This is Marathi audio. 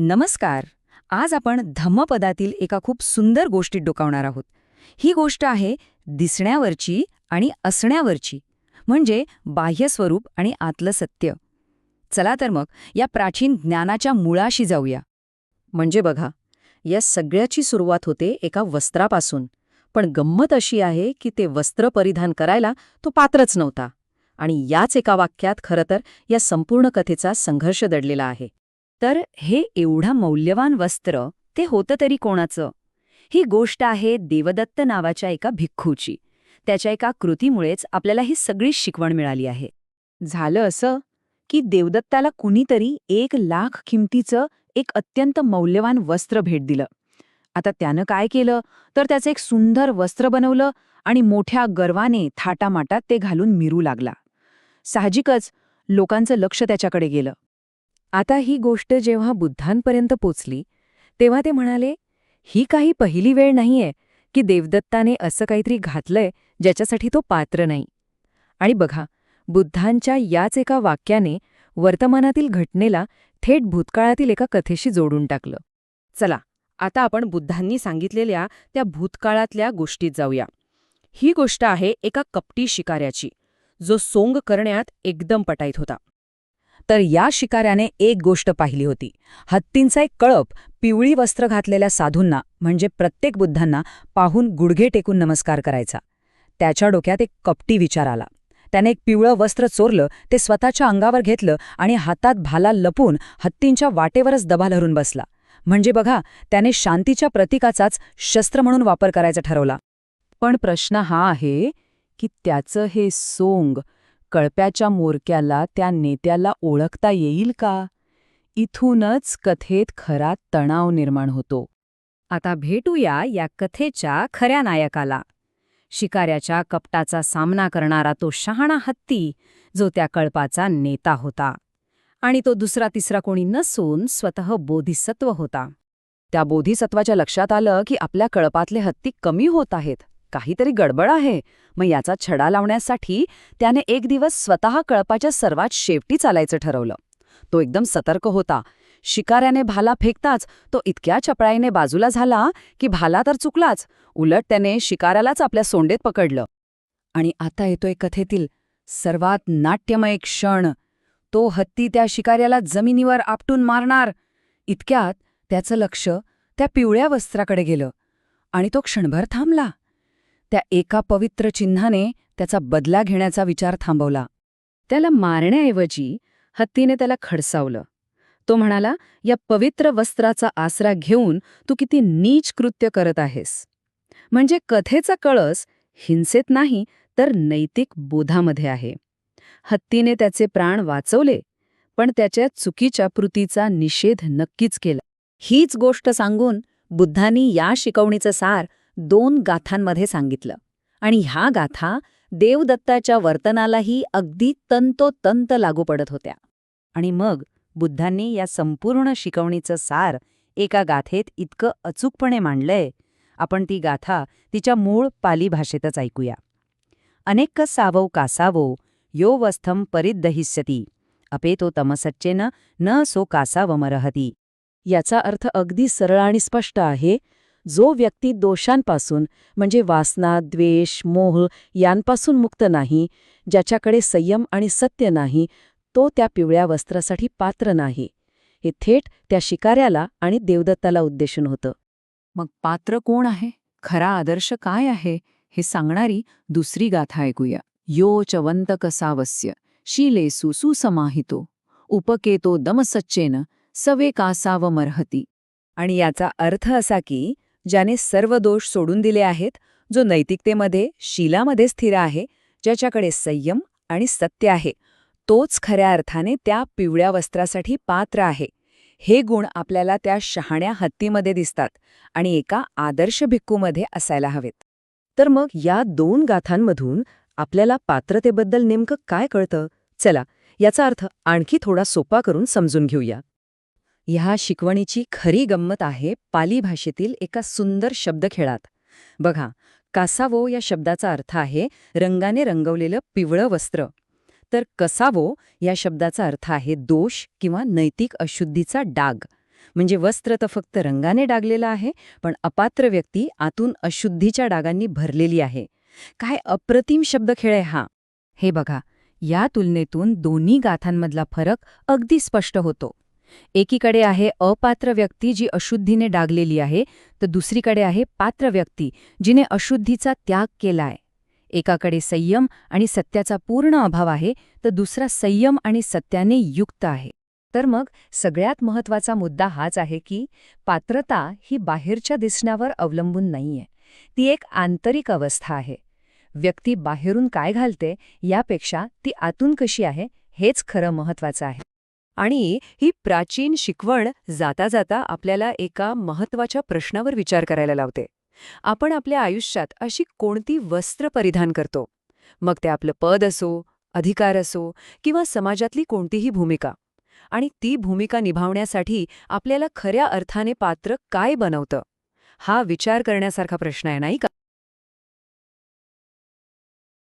नमस्कार. आज आपण धम्मपदातील एका खूप सुंदर गोष्टीत डोकावणार आहोत. ही गोष्ट आहे दिसण्यावरची आणि असण्यावरची म्हणजे बाह्यस्वरूप आणि आतलं सत्य. चला तर मग या प्राचीन ज्ञानाच्या मुळाशी जाऊया. म्हणजे बघा या सगळ्याची सुरुवात होते एका वस्त्रापासून पण गंमत अशी आहे की ते वस्त्र परिधान करायला तो पात्रच नव्हता. आणि याच एका वाक्यात खरं तर या संपूर्ण कथेचा संघर्ष दडलेला आहे. तर हे एवढं मौल्यवान वस्त्र ते होतं तरी कोणाचं? ही गोष्ट आहे देवदत्त नावाच्या एका भिक्खूची. त्याच्या एका कृतीमुळेच आपल्याला ही सगळी शिकवण मिळाली आहे. झालं असं की देवदत्ताला कुणीतरी एक लाख किमतीचं एक अत्यंत मौल्यवान वस्त्र भेट दिलं. आता त्यानं काय केलं? तर त्याचं एक सुंदर वस्त्र बनवलं आणि मोठ्या गर्वाने थाटामाटात ते घालून मिरू लागला. साहजिकच लोकांचं लक्ष त्याच्याकडे गेलं. आता ही गोष्ट जेव्हा बुद्धांपर्यंत पोचली तेव्हा ते म्हणाले ही काही पहिली वेळ नाहीये की देवदत्ताने असं काहीतरी घातलंय ज्याच्यासाठी तो पात्र नाही. आणि बघा बुद्धांच्या याच एका वाक्याने वर्तमानातील घटनेला थेट भूतकाळातील एका कथेशी जोडून टाकलं. चला आता आपण बुद्धांनी सांगितलेल्या त्या भूतकाळातल्या गोष्टीत जाऊया. ही गोष्ट आहे एका कपटी शिकाऱ्याची जो सोंग करण्यात एकदम पटाईत होता. तर या शिकाऱ्याने एक गोष्ट पाहिली होती. हत्तींचा एक कळप पिवळी वस्त्र घातलेल्या साधूंना म्हणजे प्रत्येक बुद्धांना पाहून गुडघे टेकून नमस्कार करायचा. त्याच्या डोक्यात एक कपटी विचार आला. त्याने एक पिवळं वस्त्र चोरलं ते स्वतःच्या अंगावर घेतलं आणि हातात भाला लपून हत्तींच्या वाटेवरच दबा धरून बसला. म्हणजे बघा त्याने शांतीच्या प्रतीकाचाच शस्त्र म्हणून वापर करायचा ठरवला. पण प्रश्न हा आहे की त्याचं हे सोंग कळप्याच्या मोरक्याला त्या नेत्याला ओळखता येईल का? इथूनच कथेत खरा तणाव निर्माण होतो. आता भेटूया या कथेच्या खऱ्या नायकाला. शिकाऱ्याच्या कपटाचा सामना करणारा तो शहाणा हत्ती जो त्या कळपाचा नेता होता. आणि तो दुसरा तिसरा कोणी नसून स्वतः बोधिसत्व होता. त्या बोधिसत्वाच्या लक्षात आलं की आपल्या कळपातले हत्ती कमी होत आहेत. काहीतरी गडबड आहे. मग याचा छडा लावण्यासाठी त्याने एक दिवस स्वतः कळपाच्या सर्वात शेवटी चालायचं ठरवलं. तो एकदम सतर्क होता. शिकाऱ्याने भाला फेकताच तो इतक्या चपळाईने बाजूला झाला की भाला तर चुकलाच. उलट त्याने शिकाऱ्यालाच आपल्या सोंडेत पकडलं. आणि आता येतोय कथेतील सर्वात नाट्यमय क्षण. तो हत्ती त्या शिकाऱ्याला जमिनीवर आपटून मारणार. इतक्यात त्याचं लक्ष त्या पिवळ्या वस्त्राकडे गेलं. आणि तो क्षणभर थांबला. त्या एका पवित्र चिन्हाने त्याचा बदला घेण्याचा विचार थांबवला. त्याला मारण्याऐवजी हत्तीने त्याला खडसावलं. तो म्हणाला या पवित्र वस्त्राचा आसरा घेऊन तू किती नीच कृत्य करत आहेस. म्हणजे कथेचा कळस हिंसेत नाही तर नैतिक बोधामध्ये आहे. हत्तीने त्याचे प्राण वाचवले पण त्याच्या चुकीच्या कृतीचा निषेध नक्कीच केला. हीच गोष्ट सांगून बुद्धांनी या शिकवणीचं सार दोन गाथांमध्ये सांगितलं. आणि ह्या गाथा देवदत्ताच्या वर्तनालाही अगदी तंतोतंत लागू पडत होत्या. आणि मग बुद्धांनी या संपूर्ण शिकवणीचं सार एका गाथेत इतकं अचूकपणे मांडलंय आपण ती गाथा तिच्या मूळ पाली भाषेतच ऐकूया. अनेक सावौ कासावो यो वस्थम परिदहिष्यती अपेतो तमसच्चेन न सो कासावमरहती. याचा अर्थ अगदी सरळ आणि स्पष्ट आहे जो व्यक्ती दोषांपासून म्हणजे वासना द्वेष मोह यांपासून मुक्त नाही ज्याच्याकडे संयम आणि सत्य नाही तो त्या पिवळ्या वस्त्रासाठी पात्र नाही. हे थेट त्या शिकाऱ्याला आणि देवदत्ताला उद्देशून होतं. मग पात्र कोण आहे? खरा आदर्श काय आहे? हे सांगणारी दुसरी गाथा ऐकूया. यो चवंत कसावस्य शीलेसु सुसमाहितो उपकेतो दमसच्चेन सवे कासावमर्हती. आणि याचा अर्थ असा की ज्याने सर्व दोष सोडून दिले आहेत जो नैतिकतेमध्ये शीलामध्ये स्थिर आहे ज्याच्याकडे संयम आणि सत्य आहे तोच खऱ्या अर्थाने त्या पिवळ्या वस्त्रासाठी पात्र आहे. हे गुण आपल्याला त्या शहाण्या हत्तीमध्ये दिसतात आणि एका आदर्श भिक्कूमध्ये असायला हवेत. तर मग या दोन गाथांमधून आपल्याला पात्रतेबद्दल नेमकं काय कळतं? चला याचा अर्थ आणखी थोडा सोपा करून समजून घेऊया. ह्या शिकवणीची खरी गंमत आहे पाली भाषेतील एका सुंदर शब्दखेळात. बघा कासावो या शब्दाचा अर्थ आहे रंगाने रंगवलेलं पिवळं वस्त्र. तर कसावो या शब्दाचा अर्थ आहे दोष किंवा नैतिक अशुद्धीचा डाग. म्हणजे वस्त्र तर फक्त रंगाने डागलेलं आहे पण अपात्र व्यक्ती आतून अशुद्धीच्या डागांनी भरलेली आहे. काय अप्रतिम शब्दखेळ आहे हा. हे बघा या तुलनेतून दोन्ही गाथांमधला फरक अगदी स्पष्ट होतो. एकीकडे आहे अपात्र व्यक्ती जी अशुद्धीने डागलेली आहे तर दुसरीकडे आहे पात्र व्यक्ती जिने अशुद्धीचा त्याग केलाय. एकाकडे संयम आणि सत्याचा पूर्ण अभाव आहे तर दुसरा संयम आणि सत्याने युक्त आहे. तर मग सगळ्यात महत्त्वाचा मुद्दा हाच आहे की पात्रता ही बाहेरच्या दिसण्यावर अवलंबून नाहीये. ती एक आंतरिक अवस्था आहे. व्यक्ती बाहेरून काय घालते यापेक्षा ती आतून कशी आहे हेच खरं महत्वाचं आहे. आणि ही प्राचीन शिकवण जाता जाता आपल्याला एका महत्त्वाच्या प्रश्नावर विचार करायला लावते. आपण आपल्या आयुष्यात अशी कोणती वस्त्र परिधान करतो? मग ते आपलं पद असो अधिकार असो किंवा समाजातली कोणतीही भूमिका. आणि ती भूमिका निभावण्यासाठी आपल्याला खऱ्या अर्थाने पात्र काय बनवतं? हा विचार करण्यासारखा प्रश्न आहे नाही का?